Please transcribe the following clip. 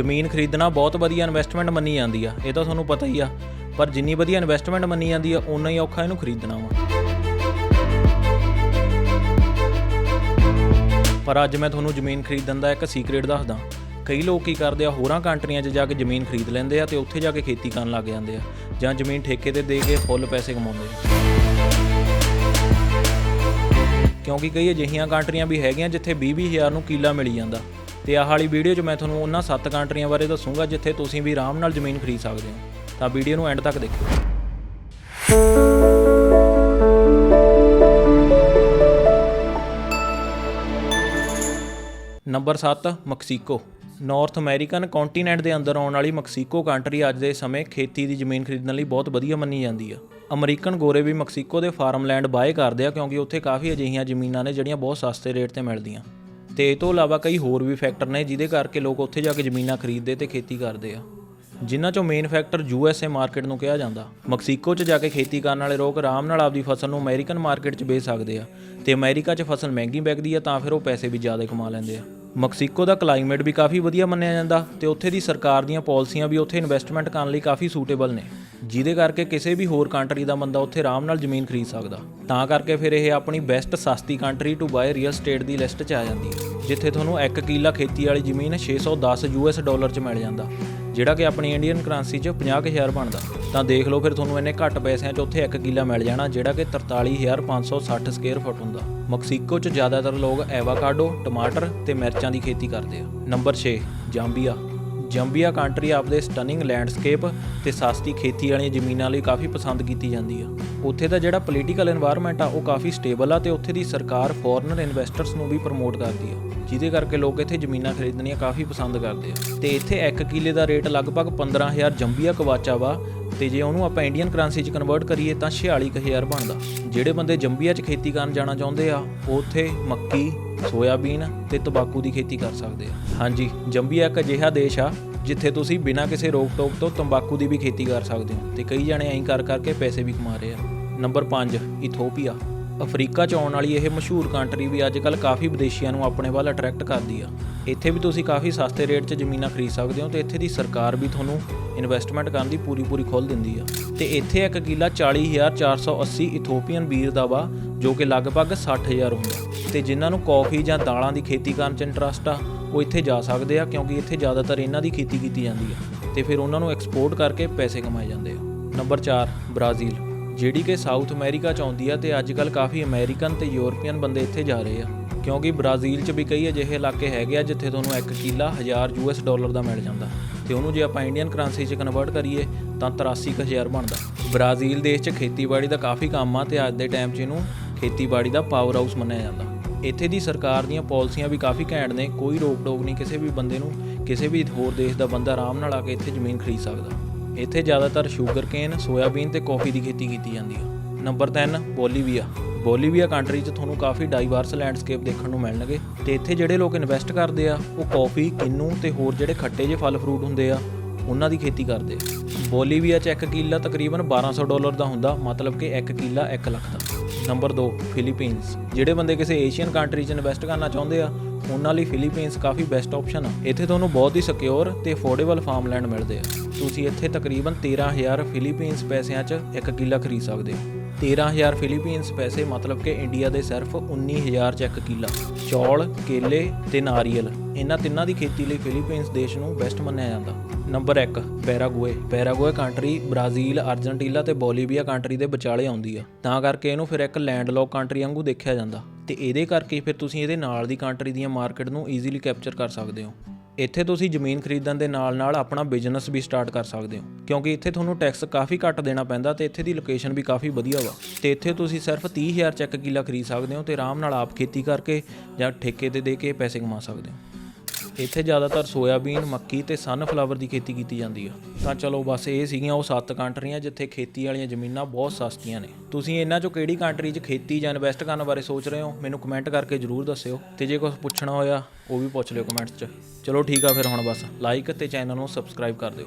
ਜ਼ਮੀਨ ਖਰੀਦਣਾ ਬਹੁਤ ਵਧੀਆ ਇਨਵੈਸਟਮੈਂਟ ਮੰਨੀ ਜਾਂਦੀ ਆ, ਇਹ ਤਾਂ ਤੁਹਾਨੂੰ ਪਤਾ ਹੀ ਆ। ਪਰ ਜਿੰਨੀ ਵਧੀਆ ਇਨਵੈਸਟਮੈਂਟ ਮੰਨੀ ਜਾਂਦੀ ਆ, ਓਨਾ ਹੀ ਔਖਾ ਇਹਨੂੰ ਖਰੀਦਣਾ ਵਾ। ਪਰ ਅੱਜ ਮੈਂ ਤੁਹਾਨੂੰ ਜ਼ਮੀਨ ਖਰੀਦਣ ਦਾ ਇੱਕ ਸੀਕ੍ਰੇਟ ਦੱਸਦਾ। ਕਈ ਲੋਕ ਕੀ ਕਰਦੇ ਆ, ਹੋਰਾਂ ਕੰਟਰੀਆਂ 'ਚ ਜਾ ਕੇ ਜ਼ਮੀਨ ਖਰੀਦ ਲੈਂਦੇ ਆ ਤੇ ਉੱਥੇ ਜਾ ਕੇ ਖੇਤੀ ਕਰਨ ਲੱਗ ਜਾਂਦੇ ਆ, ਜਾਂ ਜ਼ਮੀਨ ਠੇਕੇ ਤੇ ਦੇ ਕੇ ਫੁੱਲ ਪੈਸੇ ਕਮਾਉਂਦੇ ਆ। ਕਿਉਂਕਿ ਕਈ ਅਜਿਹੀਆਂ ਕੰਟਰੀਆਂ ਵੀ ਹੈਗੀਆਂ ਜਿੱਥੇ 20 ਹਜ਼ਾਰ ਨੂੰ ਕਿੱਲਾ ਮਿਲ ਜਾਂਦਾ। ਤੇ ਆਹ ਵਾਲੀ ਵੀਡੀਓ 'ਚ ਮੈਂ ਤੁਹਾਨੂੰ ਉਹਨਾਂ 7 ਕੰਟਰੀਆਂ ਬਾਰੇ ਦੱਸੂਗਾ ਜਿੱਥੇ ਤੁਸੀਂ ਵੀ ਆਰਾਮ ਨਾਲ ਜ਼ਮੀਨ ਖਰੀਦ ਸਕਦੇ ਹੋ। ਤਾਂ ਵੀਡੀਓ ਨੂੰ ਐਂਡ ਤੱਕ ਦੇਖਿਓ। Number 7 Mexico. North American continent ਦੇ ਅੰਦਰ ਆਉਣ ਵਾਲੀ ਮੈਕਸੀਕੋ ਕੰਟਰੀ ਅੱਜ ਦੇ ਸਮੇਂ ਖੇਤੀ ਦੀ ਜ਼ਮੀਨ ਖਰੀਦਣ ਲਈ ਬਹੁਤ ਵਧੀਆ ਮੰਨੀ ਜਾਂਦੀ ਆ। ਅਮਰੀਕਨ ਗੋਰੇ ਵੀ ਮੈਕਸੀਕੋ ਦੇ ਫਾਰਮਲੈਂਡ ਬਾਏ ਕਰਦੇ ਆ ਕਿਉਂਕਿ ਉੱਥੇ ਕਾਫੀ ਅਜਿਹੀਆਂ ਜ਼ਮੀਨਾਂ ਨੇ ਜਿਹੜੀਆਂ ਬਹੁਤ ਸਸਤੇ ਰੇਟ ਤੇ ਮਿਲਦੀਆਂ। ਤੇ ਇਹ ਤੋਂ ਇਲਾਵਾ ਕਈ ਹੋਰ ਵੀ ਫੈਕਟਰ ਨੇ ਜਿਹਦੇ ਕਰਕੇ ਲੋਕ ਉੱਥੇ ਜਾ ਕੇ ਜ਼ਮੀਨਾਂ ਖਰੀਦਦੇ ਤੇ ਖੇਤੀ ਕਰਦੇ ਆ। ਜਿਨ੍ਹਾਂ ਚੋਂ main factor U S A market ਨੂੰ ਕਿਹਾ ਜਾਂਦਾ। ਮੈਕਸੀਕੋ 'ਚ ਜਾ ਕੇ ਖੇਤੀ ਕਰਨ ਵਾਲੇ ਲੋਕ ਆਰਾਮ ਨਾਲ ਆਪਦੀ ਫਸਲ ਨੂੰ ਅਮਰੀਕਨ ਮਾਰਕੀਟ 'ਚ ਵੇਚ ਸਕਦੇ ਆ ਤੇ ਅਮਰੀਕਾ 'ਚ ਫਸਲ ਮਹਿੰਗੀ ਵਿਕਦੀ ਆ ਤਾਂ ਫਿਰ ਉਹ ਪੈਸੇ ਵੀ ਜ਼ਿਆਦਾ ਕਮਾ ਲੈਂਦੇ ਆ। ਮੈਕਸੀਕੋ ਦਾ ਕਲਾਈਮੇਟ ਵੀ ਕਾਫੀ ਵਧੀਆ ਮੰਨਿਆ ਜਾਂਦਾ ਤੇ ਉੱਥੇ ਦੀ ਸਰਕਾਰ ਦੀਆਂ ਪਾਲਿਸੀਆਂ ਵੀ ਉੱਥੇ ਇਨਵੈਸਟਮੈਂਟ ਕਰਨ ਲਈ ਕਾਫੀ ਸੂਟੇਬਲ ਨੇ। ਜਿਹਦੇ ਕਰਕੇ ਕਿਸੇ ਵੀ ਹੋਰ ਕੰਟਰੀ ਦਾ ਬੰਦਾ ਉੱਥੇ ਆਰਾਮ ਨਾਲ ਜ਼ਮੀਨ ਖਰੀਦ ਸਕਦਾ। ਤਾਂ ਕਰਕੇ ਫਿਰ ਇਹ ਆਪਣੀ ਬੈਸਟ ਸਸਤੀ country to buy real estate the list 'ਚ ਆ ਜਾਂਦੀ ਹੈ, ਜਿੱਥੇ ਤੁਹਾਨੂੰ 1 ਕਿੱਲਾ ਖੇਤੀ ਵਾਲੀ ਜ਼ਮੀਨ 610 ਯੂਐਸ ਡਾਲਰ 'ਚ ਮਿਲ ਜਾਂਦਾ। ਜਿਹੜਾ ਕਿ ਆਪਣੀ ਇੰਡੀਅਨ ਕਰੰਸੀ 'ਚ 50000 ਬਣਦਾ। ਤਾਂ ਦੇਖ ਲਓ ਫਿਰ ਤੁਹਾਨੂੰ ਇੰਨੇ ਘੱਟ ਪੈਸਿਆਂ 'ਚ ਉੱਥੇ 1 ਕਿੱਲਾ ਮਿਲ ਜਾਣਾ, ਜਿਹੜਾ ਕਿ 43560 ਸਕੁਅਰ ਫੁੱਟ ਹੁੰਦਾ। ਮੈਕਸੀਕੋ 'ਚ ਜ਼ਿਆਦਾਤਰ ਲੋਕ ਐਵਾਕਾਡੋ ਟਮਾਟਰ ਤੇ ਮਿਰਚਾਂ ਦੀ ਖੇਤੀ ਕਰਦੇ ਆ। ਨੰਬਰ 6 ਜਾਂਬੀਆ ਜੰਬੀਆ ਕੰਟਰੀ ਆਪਦੇ ਸਟਨਿੰਗ ਲੈਂਡਸਕੇਪ ਤੇ ਸਸਤੀ ਖੇਤੀ ਵਾਲੀਆਂ ਜ਼ਮੀਨਾਂ ਲਈ ਕਾਫੀ ਪਸੰਦ ਕੀਤੀ ਜਾਂਦੀ ਆ। ਉੱਥੇ ਦਾ ਜਿਹੜਾ ਪੋਲੀਟੀਕਲ এনवायरमेंट ਆ, ਉਹ ਕਾਫੀ ਸਟੇਬਲ ਆ ਤੇ ਉੱਥੇ ਦੀ ਸਰਕਾਰ ਫੋਰਨਰ ਇਨਵੈਸਟਰਸ ਨੂੰ ਵੀ ਪ੍ਰਮੋਟ ਕਰਦੀ ਆ। ਜਿਹਦੇ ਕਰਕੇ ਲੋਕ ਇੱਥੇ ਜ਼ਮੀਨਾਂ ਖਰੀਦਣੀਆਂ ਕਾਫੀ ਪਸੰਦ ਕਰਦੇ ਆ। ਤੇ ਇੱਥੇ 1 ਕਿੱਲੇ ਦਾ ਰੇਟ ਲਗਭਗ 15000 ਜੰਬੀਆ ਕਵਾਚਾ ਵਾ, ਤੇ ਜੇ ਉਹਨੂੰ ਆਪਾਂ ਇੰਡੀਅਨ ਕਰੰਸੀ 'ਚ ਕਨਵਰਟ ਕਰੀਏ ਤਾਂ 46000 ਬਣਦਾ। ਜਿਹੜੇ ਬੰਦੇ ਜੰਬੀਆ 'ਚ ਖੇਤੀ ਕਰਨ ਜਾਣਾ ਚਾਹੁੰਦੇ ਆ, ਉਹ ਉੱਥੇ ਮੱਕੀ, ਸੋਇਆਬੀਨ ਤੇ ਤੰਬਾਕੂ ਦੀ ਖੇਤੀ ਕਰ ਸਕਦੇ ਆ। ਹਾਂਜੀ, ਜੰਬੀਆ ਇੱਕ ਅਜਿਹਾ ਦੇਸ਼ ਆ, ਜਿੱਥੇ ਤੁਸੀਂ ਬਿਨਾਂ ਕਿਸੇ ਰੋਕ ਟੋਕ ਤੋਂ ਤੰਬਾਕੂ ਦੀ ਵੀ ਖੇਤੀ ਕਰ ਸਕਦੇ ਹੋ। ਤੇ ਕਈ ਜਣੇ ਐਂ ਕਰ ਕਰਕੇ ਪੈਸੇ ਵੀ ਕਮਾ ਰਹੇ ਆ। Number 5 Ethiopia. ਅਫਰੀਕਾ 'ਚ ਆਉਣ ਵਾਲੀ ਇਹ ਮਸ਼ਹੂਰ ਕੰਟਰੀ ਵੀ ਅੱਜਕੱਲ ਕਾਫੀ ਵਿਦੇਸ਼ੀਆਂ ਨੂੰ ਆਪਣੇ ਵੱਲ ਅਟਰੈਕਟ ਕਰਦੀ ਆ। ਇੱਥੇ ਵੀ ਤੁਸੀਂ ਕਾਫੀ ਸਸਤੇ ਰੇਟ 'ਚ ਜ਼ਮੀਨਾਂ ਖਰੀਦ ਸਕਦੇ ਹੋ ਤੇ ਇੱਥੇ ਦੀ ਸਰਕਾਰ ਵੀ ਤੁਹਾਨੂੰ ਇਨਵੈਸਟਮੈਂਟ ਕਰਨ ਦੀ ਪੂਰੀ ਪੂਰੀ ਖੋਲ ਦਿੰਦੀ ਆ। ਤੇ ਇੱਥੇ ਇੱਕ ਕਿੱਲਾ 40480 ਇਥੋਪੀਅਨ ਬੀਰ ਦਾ ਵਾ, ਜੋ ਕਿ ਲਗਭਗ 60000 ਹੁੰਦਾ। ਤੇ ਜਿਨ੍ਹਾਂ ਨੂੰ ਕੌਫੀ ਜਾਂ ਦਾਲਾਂ ਦੀ ਖੇਤੀ ਕਰਨ 'ਚ ਇੰਟਰਸਟ ਆ, ਉਹ ਇੱਥੇ ਜਾ ਸਕਦੇ ਆ, ਕਿਉਂਕਿ ਇੱਥੇ ਜ਼ਿਆਦਾਤਰ ਇਹਨਾਂ ਦੀ ਖੇਤੀ ਕੀਤੀ ਜਾਂਦੀ ਆ। ਤੇ ਫਿਰ ਉਹਨਾਂ ਨੂੰ ਐਕਸਪੋਰਟ ਕਰਕੇ ਪੈਸੇ ਕਮਾਏ ਜਾਂਦੇ ਆ। ਨੰਬਰ 4 ਬ੍ਰਾਜ਼ੀਲ ਜਿਹੜੀ ਕਿ ਸਾਊਥ ਅਮਰੀਕਾ ਚ ਆਉਂਦੀ ਆ ਤੇ ਅੱਜ ਕੱਲ ਕਾਫੀ ਅਮਰੀਕਨ ਤੇ ਯੂਰਪੀਅਨ ਬੰਦੇ ਇੱਥੇ ਜਾ ਰਹੇ ਆ। ਕਿਉਂਕਿ ਬ੍ਰਾਜ਼ੀਲ ਚ ਵੀ ਕਈ ਅਜਿਹੇ ਇਲਾਕੇ ਹੈਗੇ ਆ ਜਿੱਥੇ ਤੁਹਾਨੂੰ 1 ਕਿੱਲਾ 1000 ਯੂਐਸ ਡਾਲਰ ਦਾ ਮਿਲ ਜਾਂਦਾ। ਤੇ ਉਹਨੂੰ ਜੇ ਆਪਾਂ ਇੰਡੀਅਨ ਕਰੰਸੀ ਚ ਕਨਵਰਟ ਕਰੀਏ, ਤਾਂ 83000 ਬਣਦਾ। ਬ੍ਰਾਜ਼ੀਲ ਦੇਸ਼ ਚ ਖੇਤੀਬਾੜੀ ਦਾ ਕਾਫੀ ਕੰਮ ਆ ਤੇ ਅੱਜ ਦੇ ਟਾਈਮ 'ਚ ਇਹਨੂੰ ਖੇਤੀਬਾੜੀ ਦਾ ਪਾਵਰ ਹਾਊਸ ਮੰਨਿਆ ਜਾਂਦਾ। ਇੱਥੇ ਦੀ ਸਰਕਾਰ ਦੀਆਂ ਪਾਲਿਸੀਆਂ ਵੀ ਕਾਫੀ ਘੈਂਟ ਨੇ, ਕੋਈ ਰੋਕ ਟੋਕ ਨਹੀਂ ਕਿਸੇ ਵੀ ਬੰਦੇ ਨੂੰ, ਕਿਸੇ ਵੀ ਹੋਰ ਦੇਸ਼ ਦਾ ਬੰਦਾ ਆਰਾਮ ਨਾਲ ਆ ਕੇ ਇੱਥੇ ਜ਼ਮੀਨ ਖਰੀਦ ਸਕਦਾ। ਇੱਥੇ ਜ਼ਿਆਦਾਤਰ ਸ਼ੂਗਰਕੇਨ ਸੋਇਆਬੀਨ ਤੇ ਕਾਫੀ ਦੀ ਖੇਤੀ ਕੀਤੀ ਜਾਂਦੀ ਹੈ ਨੰਬਰ 3 ਬੋਲੀਵੀਆ ਬੋਲੀਵੀਆ ਕੰਟਰੀ 'ਚ ਤੁਹਾਨੂੰ ਕਾਫੀ ਡਾਈਵਰਸ ਲੈਂਡਸਕੇਪ ਦੇਖਣ ਨੂੰ ਮਿਲਣਗੇ ਤੇ ਇੱਥੇ ਜਿਹੜੇ ਲੋਕ ਇਨਵੈਸਟ ਕਰਦੇ ਆ, ਉਹ ਕਾਫੀ ਕਿੰਨੂ ਤੇ ਹੋਰ ਜਿਹੜੇ ਖੱਟੇ ਜਿਹੇ ਫਲ ਫਰੂਟ ਹੁੰਦੇ ਆ, ਉਹਨਾਂ ਦੀ ਖੇਤੀ ਕਰਦੇ ਆ। ਬੋਲੀਵੀਆ 'ਚ ਇੱਕ ਕਿੱਲਾ ਤਕਰੀਬਨ 1200 ਡਾਲਰ ਦਾ ਹੁੰਦਾ, ਮਤਲਬ ਕਿ ਇੱਕ ਕਿੱਲਾ 1 ਲੱਖ ਦਾ। Number 2 Philippines. ਜਿਹੜੇ ਬੰਦੇ ਕਿਸੇ ਏਸ਼ੀਅਨ ਕੰਟਰੀ 'ਚ ਇਨਵੈਸਟ ਕਰਨਾ ਚਾਹੁੰਦੇ ਆ, ਉਹਨਾਂ ਲਈ ਫਿਲੀਪੀਨਸ ਕਾਫੀ ਬੈਸਟ ਆਪਸ਼ਨ ਆ। ਇੱਥੇ ਤੁਹਾਨੂੰ ਬਹੁਤ ਹੀ ਸਿਕਿਉਰ ਤੇ ਅਫੋਰਡੇਬਲ ਫਾਰਮਲੈਂਡ ਮਿਲਦੇ ਆ। ਤੁਸੀਂ ਇੱਥੇ ਤਕਰੀਬਨ 13000 ਫਿਲੀਪੀਨਸ ਪੈਸਿਆਂ 'ਚ ਇੱਕ ਕਿੱਲਾ ਖਰੀਦ ਸਕਦੇ ਹੋ। 13000 ਫਿਲੀਪੀਨਸ ਪੈਸੇ, ਮਤਲਬ ਕਿ ਇੰਡੀਆ ਦੇ ਸਿਰਫ 19000 ਚ ਇੱਕ ਕਿੱਲਾ। ਚੌਲ, ਕੇਲੇ ਤੇ ਨਾਰੀਅਲ। ਇਹਨਾਂ ਤਿੰਨਾਂ ਦੀ ਖੇਤੀ ਲਈ ਫਿਲੀਪੀਨਸ ਦੇਸ਼ ਨੂੰ ਬੈਸਟ ਮੰਨਿਆ ਜਾਂਦਾ। Number 1 Paraguay. Paraguay country Brazil, Argentina ਤੇ ਬੋਲੀਵੀਆ ਕੰਟਰੀ ਦੇ ਵਿਚਾਲੇ ਆਉਂਦੀ ਆ। ਤਾਂ ਕਰਕੇ ਇਹਨੂੰ ਫਿਰ ਇੱਕ ਲੈਂਡਲੌਕ ਕੰਟਰੀ ਵਾਂਗੂ ਦੇਖਿਆ ਜਾਂਦਾ। ਤੇ ਇਹਦੇ ਕਰਕੇ ਫਿਰ ਤੁਸੀਂ ਇਹਦੇ ਨਾਲ ਦੀ ਕੰਟਰੀ ਦੀਆਂ ਮਾਰਕੀਟ ਨੂੰ ਈਜ਼ੀਲੀ ਕੈਪਚਰ ਕਰ ਸਕਦੇ ਹੋ। ਇੱਥੇ ਤੁਸੀਂ ਜ਼ਮੀਨ ਖਰੀਦਣ ਦੇ ਨਾਲ-ਨਾਲ ਆਪਣਾ ਬਿਜ਼ਨਸ ਵੀ ਸਟਾਰਟ ਕਰ ਸਕਦੇ ਹੋ। ਕਿਉਂਕਿ ਇੱਥੇ ਤੁਹਾਨੂੰ ਟੈਕਸ ਕਾਫੀ ਘੱਟ ਦੇਣਾ ਪੈਂਦਾ ਤੇ ਇੱਥੇ ਦੀ ਲੋਕੇਸ਼ਨ ਵੀ ਕਾਫੀ ਵਧੀਆ ਵਾ। ਤੇ ਇੱਥੇ ਤੁਸੀਂ ਸਿਰਫ 30000 ਚੱਕ ਕਿੱਲਾ ਖਰੀਦ ਸਕਦੇ ਹੋ ਤੇ ਆਰਾਮ ਨਾਲ ਆਪ ਖੇਤੀ ਕਰਕੇ ਜਾਂ ਠੇਕੇ ਤੇ ਦੇ ਕੇ ਪੈਸੇ ਕਮਾ ਸਕਦੇ ਹੋ। ਇੱਥੇ ਜ਼ਿਆਦਾਤਰ ਸੋਇਆਬੀਨ, ਮੱਕੀ ਤੇ ਸਨਫਲਾਵਰ ਦੀ ਖੇਤੀ ਕੀਤੀ ਜਾਂਦੀ ਆ। ਤਾਂ ਚਲੋ ਬਸ ਇਹ ਸੀਗੀਆਂ ਉਹ ਸੱਤ ਕੰਟਰੀਆਂ ਜਿੱਥੇ ਖੇਤੀ ਵਾਲੀਆਂ ਜ਼ਮੀਨਾਂ ਬਹੁਤ ਸਸਤੀਆਂ ਨੇ। ਤੁਸੀਂ ਇਹਨਾਂ ਚੋਂ ਕਿਹੜੀ ਕੰਟਰੀ 'ਚ ਖੇਤੀ ਜਾਂ ਇਨਵੈਸਟ ਕਰਨ ਬਾਰੇ ਸੋਚ ਰਹੇ ਹੋ? ਮੈਨੂੰ ਕਮੈਂਟ ਕਰਕੇ ਜਰੂਰ ਦੱਸਿਓ। ਤੇ ਜੇ ਕੁਝ ਪੁੱਛਣਾ ਹੋਇਆ, ਉਹ ਵੀ ਪੁੱਛ ਲਿਓ ਕਮੈਂਟਸ 'ਚ। ਚਲੋ ਠੀਕ ਆ ਫਿਰ ਹੁਣ ਬਸ। ਲਾਈਕ ਤੇ ਚੈਨਲ ਨੂੰ ਸਬਸਕ੍ਰਾਈਬ ਕਰ ਦਿਓ।